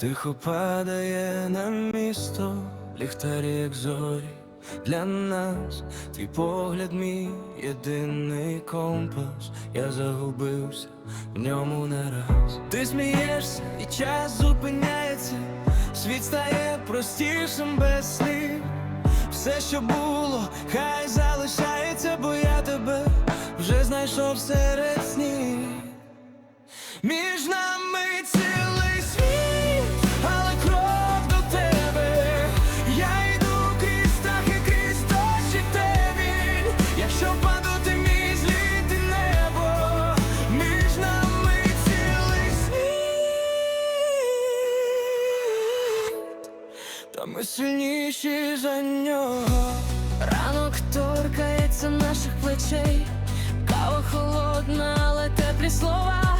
Тихо падає на місто, ліхтарі як зорі для нас, твій погляд мій єдиний компас, я загубився в ньому не раз. Ти смієшся, і час зупиняється, світ стає простішим без слів. Все, що було, хай залишається, бо я тебе вже знайшов серед снів. Між нами та ми сильніші за нього. Ранок торкається наших плечей, кава холодна, але теплі слова.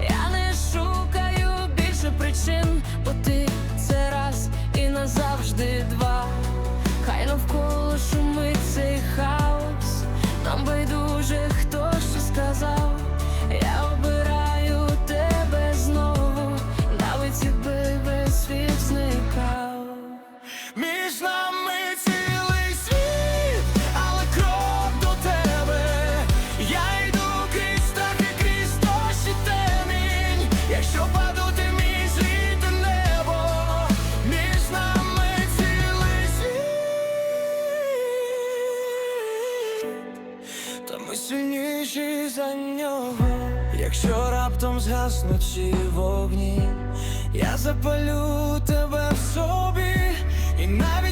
Я не та ми сильніші за нього. Якщо раптом згаснуть ці вогні, я запалю тебе в собі, і навіть